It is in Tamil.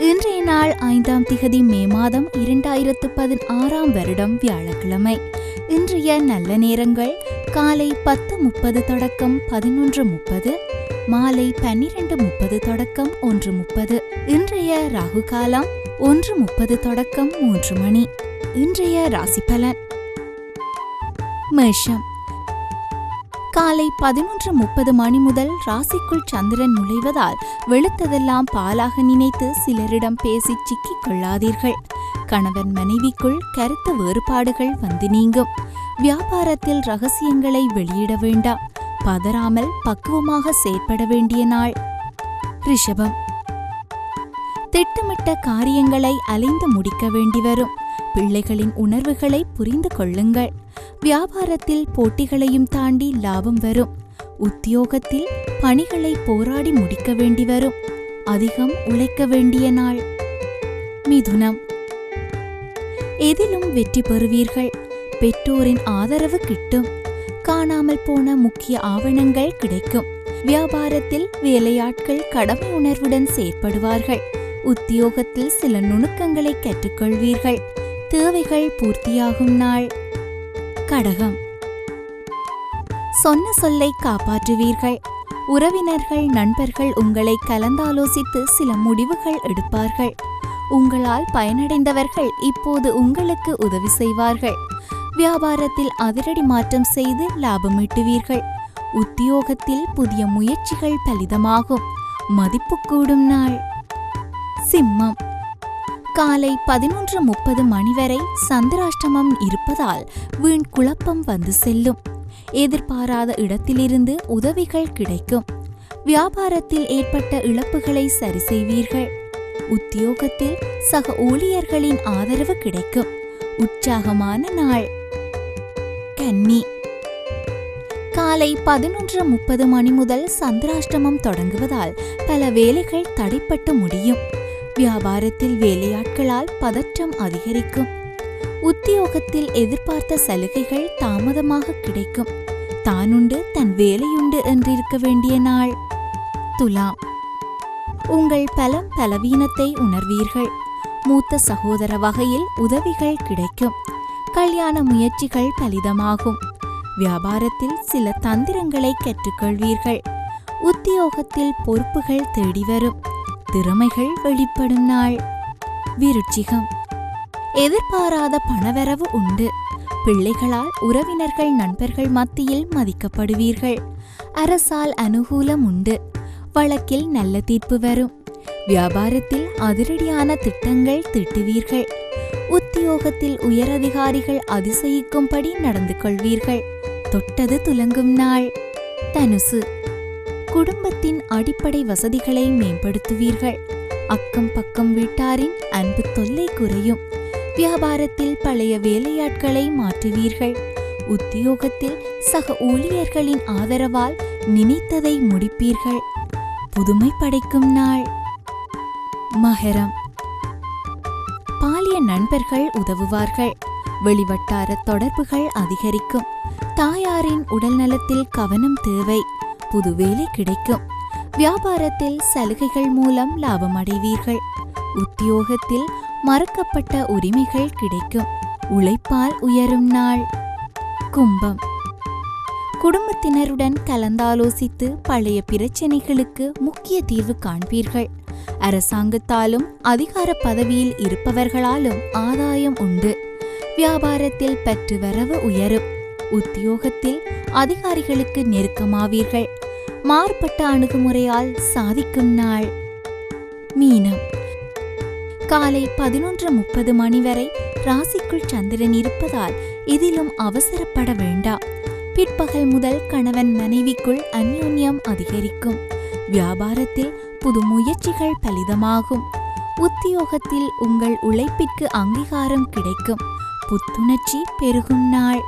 இன்றைய நாள் ஐந்தாம் திகதி மே மாதம் இரண்டாயிரத்து பதினாறாம் வருடம் வியாழக்கிழமை. இன்றைய நல்ல நேரங்கள் காலை பத்து முப்பது தொடக்கம் பதினொன்று முப்பது மாலை பன்னிரண்டு முப்பது தொடக்கம் ஒன்று முப்பது. இன்றைய ராகு காலம் ஒன்று முப்பது தொடக்கம் மூன்று மணி. இன்றைய ராசி பலன்? மேஷம். காலை பதினொன்று முப்பது மணி முதல் ராசிக்குள் சந்திரன் நுழைவதால் வெளுத்ததெல்லாம் பாலாக நினைத்து சிலரிடம் பேசி சிக்கிக் கொள்ளாதீர்கள். கணவன் மனைவிக்குள் கருத்து வேறுபாடுகள் வந்து நீங்கும். வியாபாரத்தில் ரகசியங்களை வெளியிட வேண்டாம். பதறாமல் பக்குவமாக செயற்பட வேண்டிய நாள். ரிஷபம். திட்டமிட்ட காரியங்களை அலைந்து முடிக்க வேண்டி வரும். பிள்ளைகளின் உணர்வுகளை புரிந்து கொள்ளுங்கள். வியாபாரத்தில் போட்டிகளையும் தாண்டி லாபம் வரும். உத்தியோகத்தில் பணிகளை போராடி முடிக்க வேண்டி வரும். அதிகம் உழைக்க வேண்டிய நாள். மிதுனம். எதிலும் வெற்றி பெறுவீர்கள். பெற்றோரின் ஆதரவு கிட்டும். காணாமல் போன முக்கிய ஆவணங்கள் கிடைக்கும். வியாபாரத்தில் வேலையாட்கள் கடமை உணர்வுடன் செயற்படுவார்கள். உத்தியோகத்தில் சில நுணுக்கங்களை கற்றுக்கொள்வீர்கள். தேவைகள் பூர்த்தியாகும் நாள். கடகம். சொன்ன சொல்லை காப்பாற்றுவீர்கள். உறவினர்கள் நண்பர்கள் உங்களை கலந்தாலோசித்து சில முடிவுகள் எடுப்பார்கள். உங்களால் பயனடைந்தவர்கள் இப்போது உங்களுக்கு உதவி செய்வார்கள். வியாபாரத்தில் அதிரடி மாற்றம் செய்து லாபம் ஈட்டுவீர்கள். உத்தியோகத்தில் புதிய முயற்சிகள் பலிதமாகும். மதிப்பு கூடும் நாள். சிம்மம். காலை பதினொன்று முப்பது மணி வரை சந்திராஷ்டமம் இருப்பதால் வீண் குழப்பம் வந்து செல்லும். எதிர்பாராத இடத்திலிருந்து உதவிகள் கிடைக்கும். வியாபாரத்தில் ஏற்பட்ட இழப்புகளை சரி செய்வீர்கள். உத்தியோகத்தில் சக ஊழியர்களின் ஆதரவு கிடைக்கும். உற்சாகமான நாள். கன்னி. காலை பதினொன்று முப்பது மணி முதல் சந்திராஷ்டமம் தொடங்குவதால் பல வேலைகள் தடைப்பட்டு முடியும். வியாபாரத்தில் வேலையாட்களால் பதற்றம் அதிகரிக்கும். உத்தியோகத்தில் எதிர்பார்த்த சலுகைகள் தாமதமாக கிடைக்கும். தானுண்டு தன் வேலையுண்டு என்றிருக்க வேண்டிய நாள். துலாம். உங்கள் பலம் பலவீனத்தை உணர்வீர்கள். மூத்த சகோதர வகையில் உதவிகள் கிடைக்கும். கல்யாண முயற்சிகள் பலிதமாகும். வியாபாரத்தில் சில தந்திரங்களை கற்றுக்கொள்வீர்கள். உத்தியோகத்தில் பொறுப்புகள் தேடி வரும். திறமைகள் வெளிப்படும் நாள். விருட்சிகம் எதிர்பாராத பணவரவு உண்டு. பிள்ளைகளால் உறவினர்கள் நண்பர்கள் மத்தியில் மதிக்கப்படுவீர்கள். அரசால் அனுகூலம் உண்டு. வழக்கில் நல்ல தீர்ப்பு வரும். வியாபாரத்தில் அதிரடியான திட்டங்கள் திட்டுவீர்கள். உத்தியோகத்தில் உயரதிகாரிகள் அதிசயிக்கும்படி நடந்து கொள்வீர்கள். தொட்டது துலங்கும் நாள். தனுசு. குடும்பத்தின் அடிப்படை வசதிகளை மேம்படுத்துவீர்கள். அக்கம் பக்கம் வீட்டாரின் அன்பு தொல்லை குறையும். வியாபாரத்தில் பழைய வேலையாட்களை மாற்றுவீர்கள். உத்தியோகத்தில் சக ஊழியர்களின் ஆதரவால் நினைத்ததை முடிப்பீர்கள். புதுமை படைக்கும் நாள். மகரம். பாலிய நண்பர்கள் உதவுவார்கள். வெளிவட்டார தொடர்புகள் அதிகரிக்கும். தாயாரின் உடல் நலத்தில் கவனம் தேவை. புது வேலை கிடைக்கும். வியாபாரத்தில் சலுகைகள் மூலம் லாபம் அடைவீர்கள். உத்தியோகத்தில் மறக்கப்பட்ட உரிமைகள் கிடைக்கும். உழைப்பால் உயரும் நாள். கும்பம். குடும்பத்தினருடன் கலந்தாலோசித்து பழைய பிரச்சனைகளுக்கு முக்கிய தீர்வு காண்பீர்கள். அரசாங்கத்தாலும் அதிகார பதவியில் இருப்பவர்களாலும் ஆதாயம் உண்டு. வியாபாரத்தில் பெற்று வரவு உயரும். உத்தியோகத்தில் அதிகாரிகளுக்கு நெருக்கமாவீர்கள். மாறுபட்ட அணுகுமுறையால் சாதிக்கும் நாள். மீனம். காலை பதினொன்று முப்பது மணி வரை ராசிக்குள் சந்திரன் இருப்பதால் இதிலும் அவசரப்பட வேண்டாம் பிற்பகல் முதல் கணவன் மனைவிக்குள் அந்யோன்யம் அதிகரிக்கும். வியாபாரத்தில் புது முயற்சிகள் பலிதமாகும். உத்தியோகத்தில் உங்கள் உழைப்பிற்கு அங்கீகாரம் கிடைக்கும். புத்துணர்ச்சி பெருகும் நாள்.